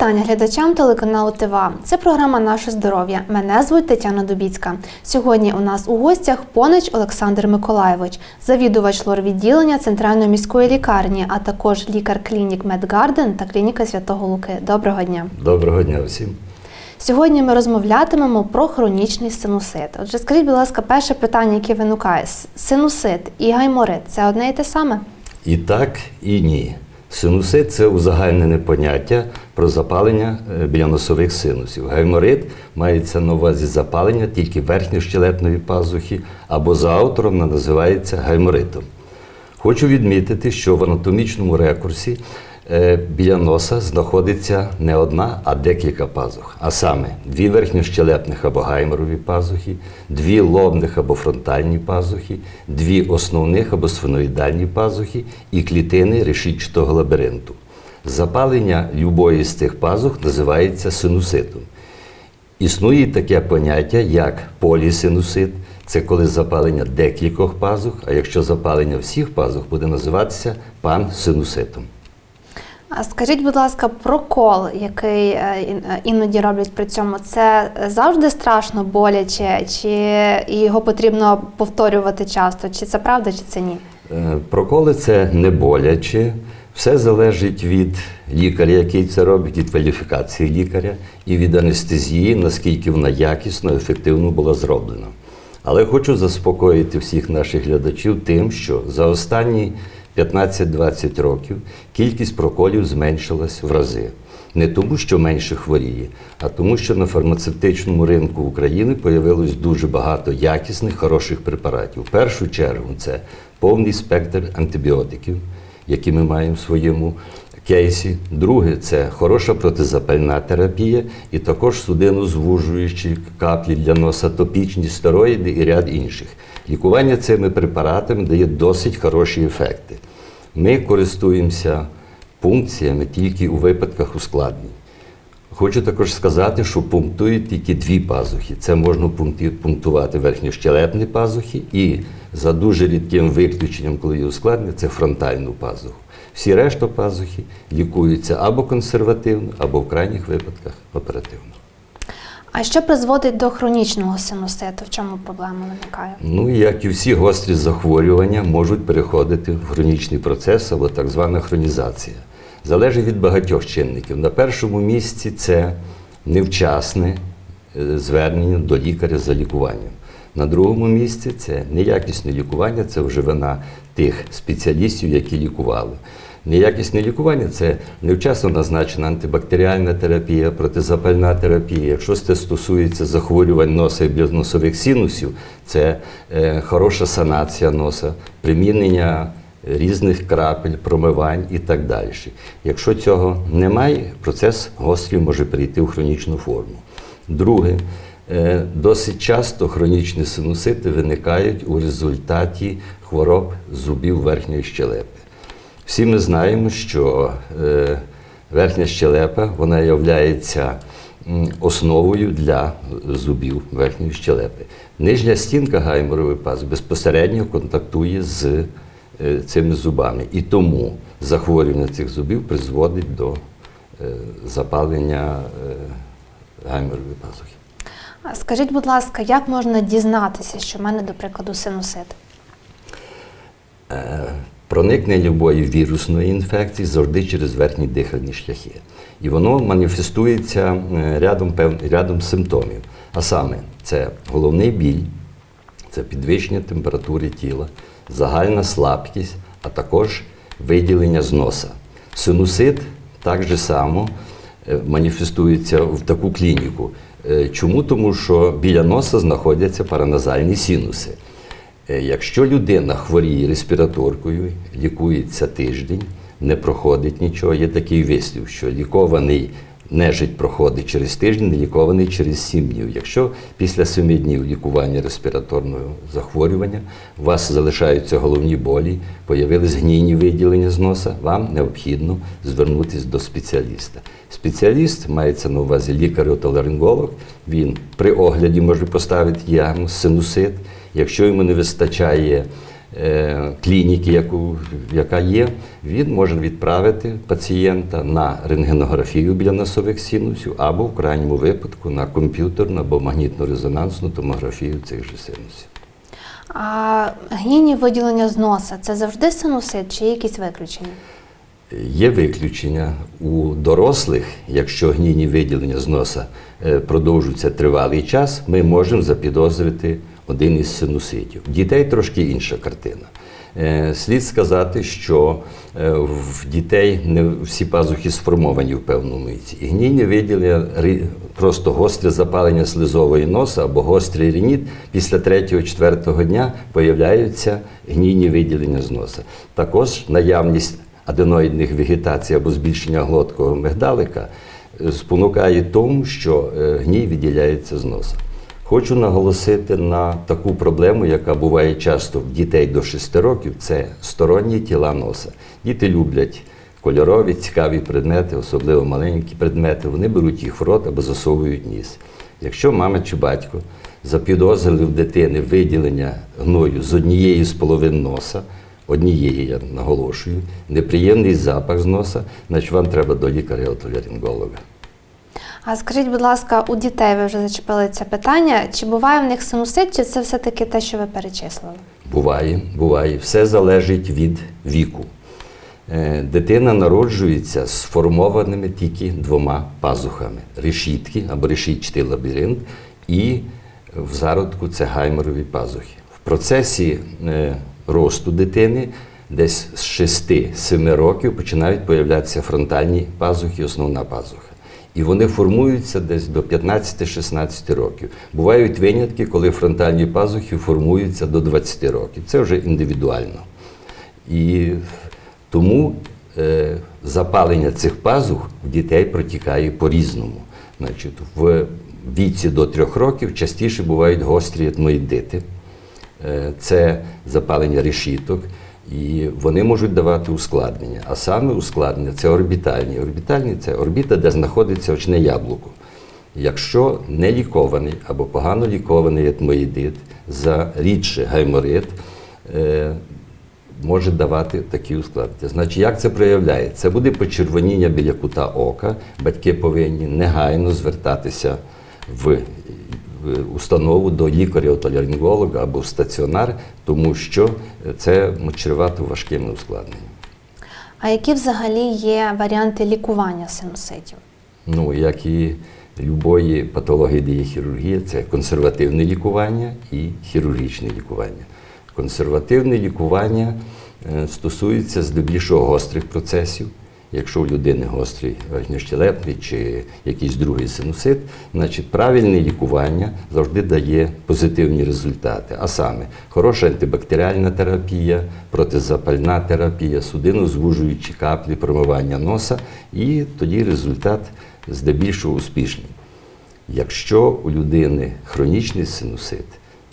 Вітання глядачам телеканалу ТВА. Це програма Наше здоров'я. Мене звуть Тетяна Дубіцька. Сьогодні у нас у гостях понич Олександр Миколаєвич, завідувач лор-відділення Центральної міської лікарні, а також лікар клінік Медгарден та клініка Святого Луки. Доброго дня! Доброго дня всім. Сьогодні ми розмовлятимемо про хронічний синусит. Отже, скажіть, будь ласка, перше питання, яке виникає: синусит і гайморит це одне і те саме? І так, і ні. Синусит це узагальнене поняття про запалення е, біля носових синусів. Гайморит мається на увазі запалення тільки верхньощелепної пазухи, або за автором вона називається гайморитом. Хочу відмітити, що в анатомічному рекурсі біля носа знаходиться не одна, а декілька пазух. А саме дві верхньощелепних або гайморові пазухи, дві лобних або фронтальні пазухи, дві основних або сфеноїдальні пазухи і клітини решітчатого лабіринту. Запалення любої з цих пазух називається синуситом. Існує таке поняття, як полісинусит. Це коли запалення декількох пазух, а якщо запалення всіх пазух, буде називатися пансинуситом. А скажіть, будь ласка, прокол, який е, е, іноді роблять при цьому, це завжди страшно боляче, чи його потрібно повторювати часто? Чи це правда, чи це ні? Е, Проколи це не боляче. Все залежить від лікаря, який це робить, від кваліфікації лікаря і від анестезії, наскільки вона якісно, ефективно була зроблена. Але хочу заспокоїти всіх наших глядачів тим, що за останні 15-20 років кількість проколів зменшилась в рази. Не тому, що менше хворіє, а тому, що на фармацевтичному ринку України появилось дуже багато якісних, хороших препаратів. В першу чергу це повний спектр антибіотиків, які ми маємо в своєму кейсі. Друге це хороша протизапальна терапія і також судинозвужуючі каплі для носа, топічні стероїди і ряд інших. Лікування цими препаратами дає досить хороші ефекти. Ми користуємося пункціями тільки у випадках ускладнень. Хочу також сказати, що пунктують тільки дві пазухи. Це можна пунктувати верхньощелепні пазухи і за дуже рідким виключенням, коли є ускладнення, це фронтальну пазуху. Всі решта пазухи лікуються або консервативно, або в крайніх випадках оперативно. А що призводить до хронічного синуситу? В чому проблема виникає? Ну, як і всі гострі захворювання можуть переходити в хронічний процес або так звана хронізація. Залежить від багатьох чинників. На першому місці це невчасне е, звернення до лікаря за лікуванням. На другому місці це неякісне лікування, це вже вина тих спеціалістів, які лікували. Неякісне лікування це невчасно назначена антибактеріальна терапія, протизапальна терапія. Якщо це стосується захворювань носа і носових синусів, це е, хороша санація носа, примінення різних крапель, промивань і так далі. Якщо цього немає, процес гострий може перейти в хронічну форму. Друге, е, досить часто хронічні синусити виникають у результаті хвороб зубів верхньої щелепи. Всі ми знаємо, що е, верхня щелепа вона є основою для зубів верхньої щелепи. Нижня стінка гайморової паз безпосередньо контактує з е, цими зубами. І тому захворювання цих зубів призводить до е, запалення гайморової пазухи. Скажіть, будь ласка, як можна дізнатися, що в мене, до прикладу, синусит? Проникнення любої вірусної інфекції завжди через верхні дихальні шляхи. І воно маніфестується е, рядом, рядом симптомів. А саме, це головний біль, це підвищення температури тіла, загальна слабкість, а також виділення з носа. Синусит так же само е, маніфестується в таку клініку. Е, Чому? Тому що біля носа знаходяться параназальні синуси. Е, Якщо людина хворіє респіраторкою, лікується тиждень, не проходить нічого, є такий вислів, що лікований нежить проходить через тиждень, лікований через 7 днів. Якщо після 7 днів лікування респіраторного захворювання у вас залишаються головні болі, появились гнійні виділення з носа, вам необхідно звернутися до спеціаліста. Спеціаліст мається на увазі лікар-отоларинголог, він при огляді може поставити діагноз синусит. Якщо йому не вистачає е, клініки, яку, яка є, він може відправити пацієнта на рентгенографію біля носових синусів або в крайньому випадку на комп'ютерну або магнітно-резонансну томографію цих же синусів. А гнійні виділення з носа це завжди синусит чи є якісь виключення? Є виключення у дорослих, якщо гнійні виділення з носа е, продовжуються тривалий час, ми можемо запідозрити один із синуситів. Дітей трошки інша картина. Е, Слід сказати, що е, в дітей не всі пазухи сформовані в певному віці. І гнійні виділення просто гостре запалення слизової носа або гострий рініт після 3-4 дня появляються гнійні виділення з носа. Також наявність аденоїдних вегетацій або збільшення глоткого мигдалика е, спонукає тому, що гній відділяється з носа. Хочу наголосити на таку проблему, яка буває часто в дітей до 6 років, це сторонні тіла носа. Діти люблять кольорові, цікаві предмети, особливо маленькі предмети, вони беруть їх в рот або засовують ніс. Якщо мама чи батько запідозрили в дитини виділення гною з однієї з половин носа, однієї, я наголошую, неприємний запах з носа, значить вам треба до лікаря-отоларинголога. А скажіть, будь ласка, у дітей ви вже зачепили це питання. Чи буває в них синусит, чи це все-таки те, що ви перечислили? Буває, буває. Все залежить від віку. Е, Дитина народжується сформованими тільки двома пазухами: решітки або решітчатий лабіринт, і в зародку це гайморові пазухи. В процесі е, росту дитини десь з 6-7 років починають появлятися фронтальні пазухи, основна пазуха. І вони формуються десь до 15-16 років. Бувають винятки, коли фронтальні пазухи формуються до 20 років. Це вже індивідуально. І тому е, запалення цих пазух в дітей протікає по-різному. Значить, в віці до 3 років частіше бувають гострі етноїдити. Е, це запалення решіток, і вони можуть давати ускладнення. А саме ускладнення це орбітальні. Орбітальні це орбіта, де знаходиться очне яблуко. Якщо не лікований або погано лікований етмоїдит, за рідше гайморит, е, може давати такі ускладнення. Значить, як це проявляється? Це буде почервоніння біля кута ока. Батьки повинні негайно звертатися в установу до лікаря-отоларинголога або в стаціонар, тому що це чревато важкими ускладненнями. А які взагалі є варіанти лікування синуситів? Ну, як і любої патології, де є хірургія, це консервативне лікування і хірургічне лікування. Консервативне лікування е, стосується здебільшого гострих процесів. Якщо у людини гострий верхньощелепний чи якийсь другий синусит, значить правильне лікування завжди дає позитивні результати. А саме хороша антибактеріальна терапія, протизапальна терапія, судинозвужуючі каплі, промивання носа, і тоді результат здебільшого успішний. Якщо у людини хронічний синусит,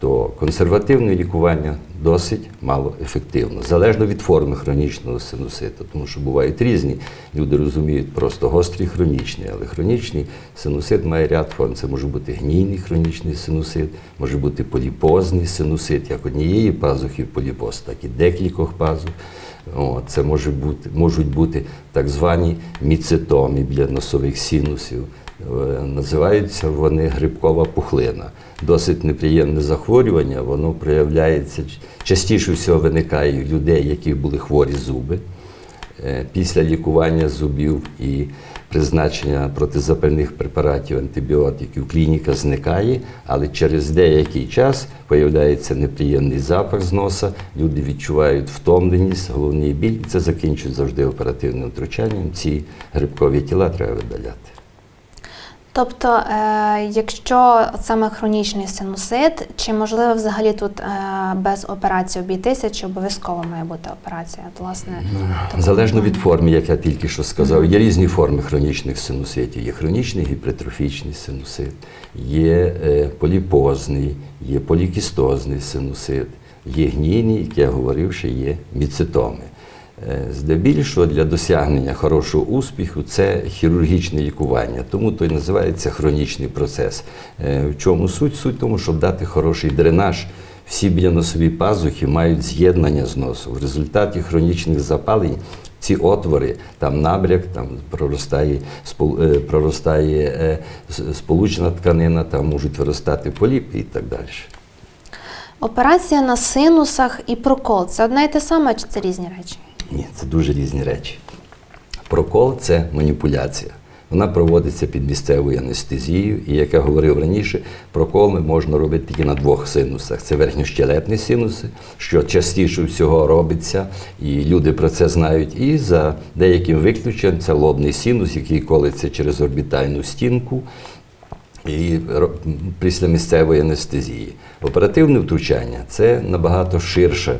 то консервативне лікування досить мало ефективно, залежно від форми хронічного синуситу, тому що бувають різні. Люди розуміють просто гострий хронічний, але хронічний синусит має ряд форм. Це може бути гнійний хронічний синусит, може бути поліпозний синусит, як однієї пазухи поліпоз, так і декількох пазух. О, це може бути, можуть бути так звані міцитоми біля носових синусів. Е, Називаються вони грибкова пухлина. Досить неприємне захворювання, воно проявляється частіше всього виникає у людей, які були хворі зуби. Е, Після лікування зубів і призначення протизапальних препаратів, антибіотиків, клініка зникає, але через деякий час появляється неприємний запах з носа, люди відчувають втомленість, головний біль. і Це закінчують завжди оперативним втручанням. Ці грибкові тіла треба видаляти. Тобто, е, якщо саме хронічний синусит, чи можливо взагалі тут е, без операції обійтися, чи обов'язково має бути операція? Власне, Залежно від форми, як я тільки що сказав, є різні форми хронічних синуситів. Є хронічний гіпертрофічний синусит, є е, поліпозний, є полікістозний синусит, є гнійний, як я говорив, ще є міцитоми. Е, Здебільшого для досягнення хорошого успіху це хірургічне лікування, тому то й називається хронічний процес. Е, В чому суть? Суть тому, щоб дати хороший дренаж Всі біляносові пазухи мають з'єднання з носу. В результаті хронічних запалень ці отвори, там набряк, там проростає, е, проростає сполучна тканина, там можуть виростати поліпи і так далі. Операція на синусах і прокол це одне і те саме, чи це різні речі? Ні, це дуже різні речі. Прокол це маніпуляція. Вона проводиться під місцевою анестезією, і як я говорив раніше, проколи можна робити тільки на двох синусах. Це верхньощелепні синуси, що частіше всього робиться, і люди про це знають. І за деяким виключенням це лобний синус, який колиться через орбітальну стінку і після місцевої анестезії. Оперативне втручання це набагато ширша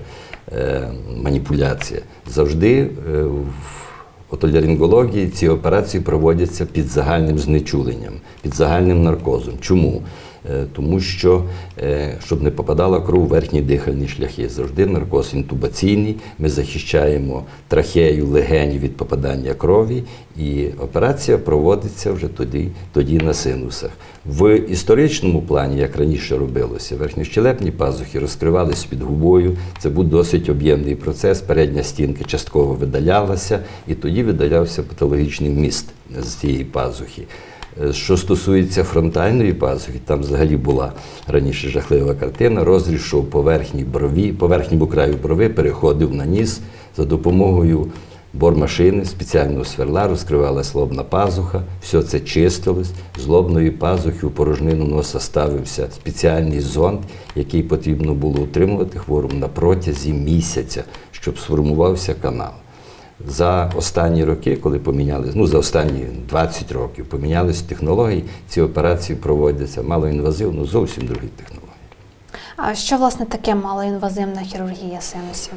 е, маніпуляція. Завжди е, в отолярингології ці операції проводяться під загальним знечуленням, під загальним наркозом. Чому? Е, Тому що е, щоб не попадала кров у верхні дихальні шляхи, завжди наркоз інтубаційний. Ми захищаємо трахею, легені від попадання крові, і операція проводиться вже тоді, тоді на синусах. В історичному плані, як раніше робилося, верхньощелепні пазухи розкривалися під губою. Це був досить об'ємний процес. Передня стінка частково видалялася, і тоді видалявся патологічний вміст з цієї пазухи. Е, Що стосується фронтальної пазухи, там взагалі була раніше жахлива картина. Розріз йшов по брові, по верхньому краю брови переходив на ніс за допомогою бормашини, спеціального сверла, розкривалась лобна пазуха, все це чистилось. З лобної пазухи у порожнину носа ставився спеціальний зонд, який потрібно було утримувати хворому на протязі місяця, щоб сформувався канал. За останні роки, коли помінялися, ну за останні 20 років помінялись технології, ці операції проводяться малоінвазивно, зовсім другі технології. А що власне таке малоінвазивна хірургія синусів?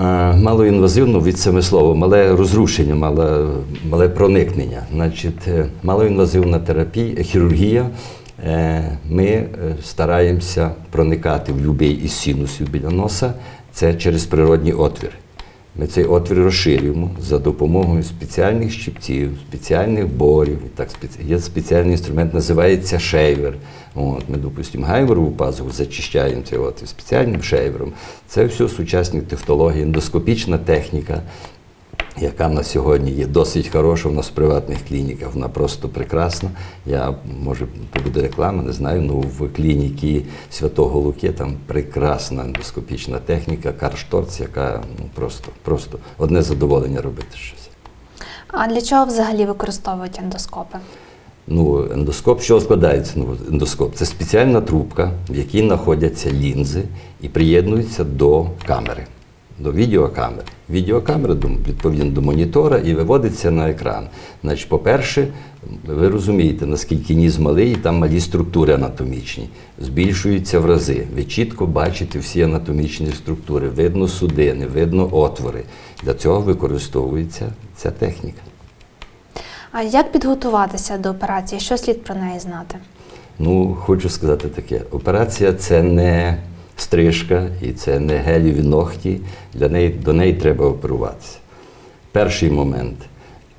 Е, Малоінвазивно від саме слова, мале розрушення, мале, мале проникнення. Значить, е, малоінвазивна терапія, хірургія. е, Ми е, стараємося проникати в будь-який із синусів біля носа. Це через природній отвір. Ми цей отвір розширюємо за допомогою спеціальних щипців, спеціальних борів. Так, є спеціальний інструмент, називається шейвер. От, ми, допустимо, гайверову пазуху зачищаємо цей отвір спеціальним шейвером. Це все сучасні технології, ендоскопічна техніка, яка на сьогодні є досить хороша у нас в приватних клініках. Вона просто прекрасна. Я може то буде реклама, не знаю. Ну в клініці Святого Луки там прекрасна ендоскопічна техніка, каршторц, яка ну просто, просто одне задоволення робити щось. А для чого взагалі використовують ендоскопи? Ну, ендоскоп, що складається? Ну, ендоскоп це спеціальна трубка, в якій знаходяться лінзи і приєднуються до камери, до відеокамери. Відеокамера відповідно до монітора і виводиться на екран. Значить, по-перше, ви розумієте, наскільки ніс малий, там малі структури анатомічні. Збільшуються в рази. Ви чітко бачите всі анатомічні структури, видно судини, видно отвори. Для цього використовується ця техніка. А як підготуватися до операції? Що слід про неї знати? Ну, хочу сказати таке: операція це не стрижка і це не геліві ногті. Для неї, до неї треба оперуватися. Перший момент.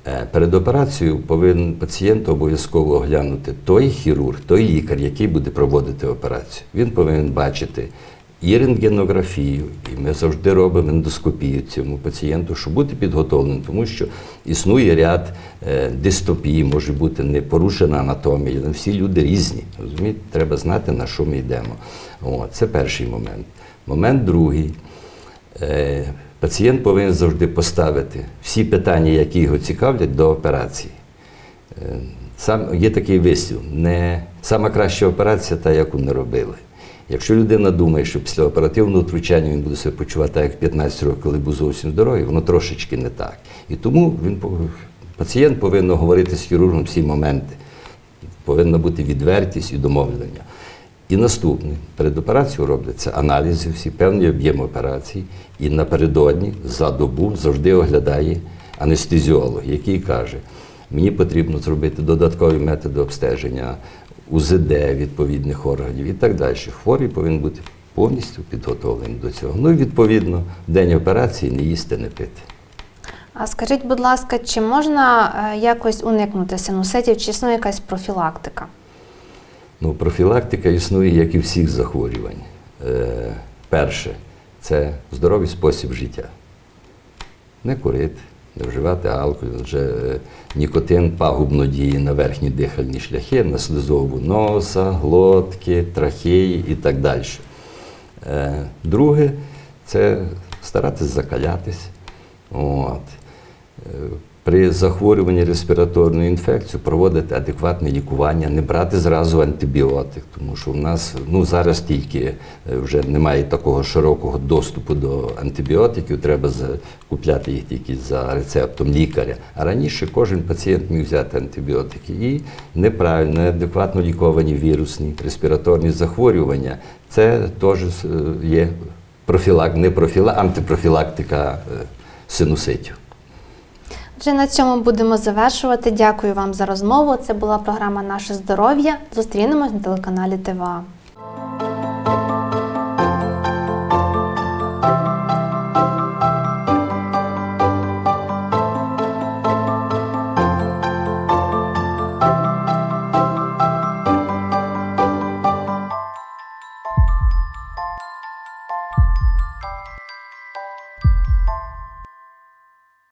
Е, Перед операцією повинен пацієнт обов'язково оглянути той хірург, той лікар, який буде проводити операцію. Він повинен бачити і рентгенографію, і ми завжди робимо ендоскопію цьому пацієнту, щоб бути підготовленим, тому що існує ряд е, дистопій, може бути не порушена анатомія. але Всі люди різні. Розумієте? Треба знати, на що ми йдемо. О, це перший момент. Момент другий. Е, Пацієнт повинен завжди поставити всі питання, які його цікавлять, до операції. Е, Сам, є такий вислів, не сама краща операція та, яку не робили. Якщо людина думає, що після оперативного втручання він буде себе почувати так, як в 15 років, коли був зовсім здоровий, воно трошечки не так. І тому він, пацієнт повинен говорити з хірургом всі моменти. Повинна бути відвертість і домовлення. І наступне, перед операцією робляться аналізи, всі певний об'єм операцій, і напередодні за добу завжди оглядає анестезіолог, який каже, мені потрібно зробити додаткові методи обстеження, УЗД відповідних органів і так далі. Хворий повинен бути повністю підготовлений до цього. Ну і відповідно, в день операції не їсти, не пити. А скажіть, будь ласка, чи можна е, якось уникнути синуситів, чи існує якась профілактика? Ну, профілактика існує, як і всіх захворювань. Е, перше це здоровий спосіб життя. Не курити, не вживати алкоголь, адже е, нікотин пагубно діє на верхні дихальні шляхи, на слизову носа, глотки, трахеї і так далі. Е, Друге це старатись закалятись. От. При захворюванні респіраторною інфекцією проводити адекватне лікування, не брати зразу антибіотик, тому що в нас ну, зараз тільки е, вже немає такого широкого доступу до антибіотиків, треба купляти їх тільки за рецептом лікаря. А раніше кожен пацієнт міг взяти антибіотики. І неправильно, неадекватно ліковані вірусні респіраторні захворювання це теж е, є профілак, не профіла, антипрофілактика е, синуситів. Вже на цьому будемо завершувати. Дякую вам за розмову. Це була програма Наше здоров'я. Зустрінемось на телеканалі ТВА.